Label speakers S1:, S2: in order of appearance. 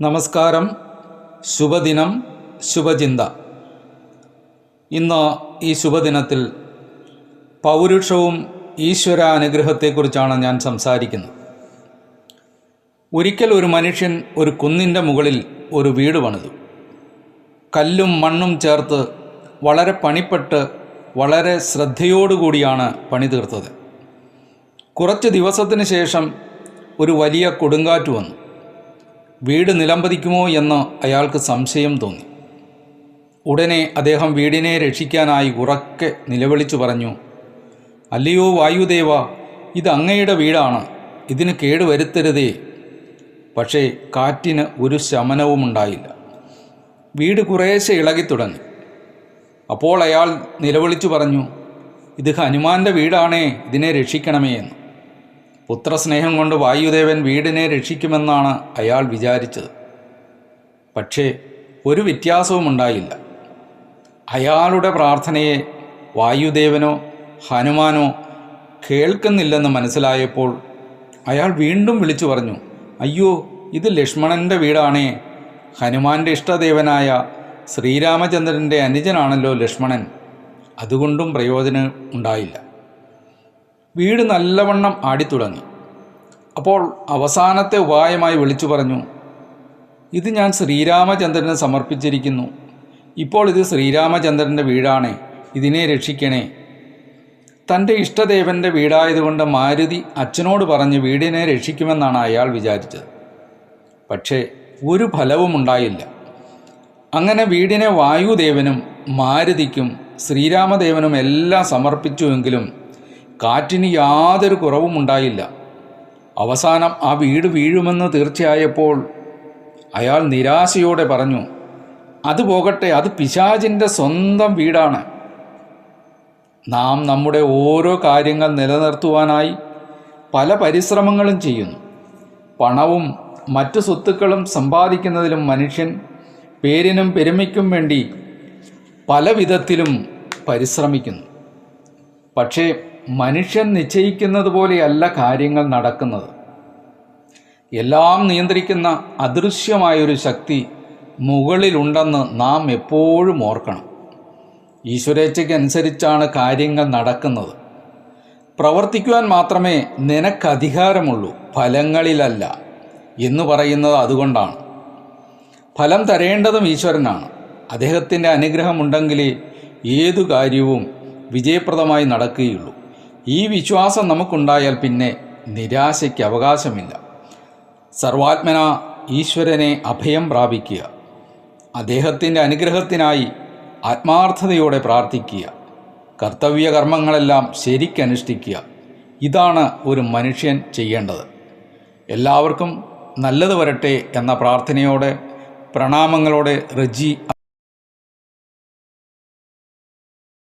S1: നമസ്കാരം. ശുഭദിനം ശുഭചിന്ത. ഇന്ന് ഈ ശുഭദിനത്തിൽ പൗരുഷവും ഈശ്വരാനുഗ്രഹത്തെക്കുറിച്ചാണ് ഞാൻ സംസാരിക്കുന്നത്. ഒരിക്കൽ ഒരു മനുഷ്യൻ ഒരു കുന്നിന്റെ മുകളിൽ ഒരു വീട് പണിതു. കല്ലും മണ്ണും ചേർത്ത് വളരെ പണിപ്പെട്ട് വളരെ ശ്രദ്ധയോടുകൂടിയാണ് പണി തീർത്തത്. കുറച്ച് ദിവസത്തിന് ശേഷം ഒരു വലിയ കൊടുങ്കാറ്റ് വന്നു. വീട് നിലംപതിക്കുമോ എന്ന് അയാൾക്ക് സംശയം തോന്നി. ഉടനെ അദ്ദേഹം വീടിനെ രക്ഷിക്കാനായി ഉറക്കെ നിലവിളിച്ചു പറഞ്ഞു അല്ലയോ വായുദേവ ഇത് അങ്ങയുടെ വീടാണ് ഇതിന് കേടുവരുത്തരുതേ പക്ഷേ കാറ്റിന് ഒരു ശമനവും ഉണ്ടായില്ല. വീട് കുറേശ്ശെ ഇളകിത്തുടങ്ങി അപ്പോൾ അയാൾ നിലവിളിച്ചു പറഞ്ഞു ഇത് ഹനുമാന്റെ വീടാണേ ഇതിനെ രക്ഷിക്കണമേ എന്ന്. പുത്രസ്നേഹം കൊണ്ട് വായുദേവൻ വീടിനെ രക്ഷിക്കുമെന്നാണ് അയാൾ വിചാരിച്ചത്. പക്ഷേ ഒരു വ്യത്യാസവും ഉണ്ടായില്ല. അയാളുടെ പ്രാർത്ഥനയെ വായുദേവനോ ഹനുമാനോ കേൾക്കുന്നില്ലെന്ന് മനസ്സിലായപ്പോൾ അയാൾ വീണ്ടും വിളിച്ചു പറഞ്ഞു അയ്യോ ഇത് ലക്ഷ്മണന്റെ വീടാണേ. ഹനുമാന്റെ ഇഷ്ടദേവനായ ശ്രീരാമചന്ദ്രന്റെ അനുജനാണല്ലോ ലക്ഷ്മണൻ. അതുകൊണ്ടും പ്രയോജനം ഉണ്ടായില്ല. വീട് നല്ലവണ്ണം ആടിത്തുടങ്ങി. അപ്പോൾ അവസാനത്തെ ഉപായമായി വിളിച്ചു പറഞ്ഞു ഇത് ഞാൻ ശ്രീരാമചന്ദ്രന് സമർപ്പിച്ചിരിക്കുന്നു. ഇപ്പോൾ ഇത് ശ്രീരാമചന്ദ്രന്റെ വീടാണ്. ഇതിനെ രക്ഷിക്കണേ. തന്റെ ഇഷ്ടദേവന്റെ വീടായതുകൊണ്ട് മാരുതി അച്ഛനോട് പറഞ്ഞ് വീടിനെ രക്ഷിക്കുമെന്നാണ് അയാൾ വിചാരിച്ചത്. പക്ഷേ ഒരു ഫലവും ഉണ്ടായില്ല. അങ്ങനെ വീടിനെ വായുദേവനും മാരുതിക്കും ശ്രീരാമദേവനും എല്ലാം സമർപ്പിച്ചുവെങ്കിലും കാറ്റിന് യാതൊരു കുറവും ഉണ്ടായില്ല. അവസാനം ആ വീട് വീഴുമെന്ന് തീർച്ചയായപ്പോൾ അയാൾ നിരാശയോടെ പറഞ്ഞു അത് പോകട്ടെ അത് പിശാചിന്റെ സ്വന്തം വീടാണ്. നാം നമ്മുടെ ഓരോ കാര്യങ്ങൾ നിലനിർത്തുവാനായി പല പരിശ്രമങ്ങളും ചെയ്യുന്നു. പണവും മറ്റു സ്വത്തുക്കളും സമ്പാദിക്കുന്നതിലും മനുഷ്യൻ പേരിനും പെരുമയ്ക്കും വേണ്ടി പല വിധത്തിലും പരിശ്രമിക്കുന്നു. പക്ഷേ മനുഷ്യൻ നിശ്ചയിക്കുന്നത് പോലെയല്ല കാര്യങ്ങൾ നടക്കുന്നത്. എല്ലാം നിയന്ത്രിക്കുന്ന അദൃശ്യമായൊരു ശക്തി മുകളിലുണ്ടെന്ന് നാം എപ്പോഴും ഓർക്കണം. ഈശ്വരേച്ഛയ്ക്കനുസരിച്ചാണ് കാര്യങ്ങൾ നടക്കുന്നത്. പ്രവർത്തിക്കുവാൻ മാത്രമേ നിനക്കധികാരമുള്ളൂ ഫലങ്ങളിലല്ല എന്ന് പറയുന്നത് അതുകൊണ്ടാണ്. ഫലം തരേണ്ടതും ഈശ്വരനാണ്. അദ്ദേഹത്തിന്റെ അനുഗ്രഹമുണ്ടെങ്കിലേ ഏതു കാര്യവും വിജയപ്രദമായി നടക്കുകയുള്ളൂ. ഈ വിശ്വാസം നമുക്കുണ്ടായാൽ പിന്നെ നിരാശയ്ക്ക് അവകാശമില്ല. സർവാത്മന ഈശ്വരനെ അഭയം പ്രാപിക്കുക. അദ്ദേഹത്തിന്റെ അനുഗ്രഹത്തിനായി ആത്മാർത്ഥതയോടെ പ്രാർത്ഥിക്കുക. കർത്തവ്യകർമ്മങ്ങളെല്ലാം ശരിക്കനുഷ്ഠിക്കുക. ഇതാണ് ഒരു മനുഷ്യൻ ചെയ്യേണ്ടത്. എല്ലാവർക്കും നല്ലത് വരട്ടെ എന്ന പ്രാർത്ഥനയോടെ പ്രണാമങ്ങളോടെ റജി